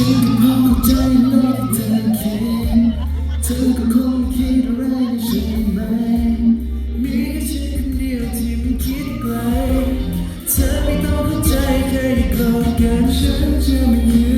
ฉันก็พอเข้าใจเลยที่เธอคิดเธอก็คงคิดอะไรใช่ไหมมีแค่ฉันคนเดียวที่ไม่คิดไกลเธอไม่ต้องเข้าใจแค่ได้โกรธกันฉันจะไม่ยืน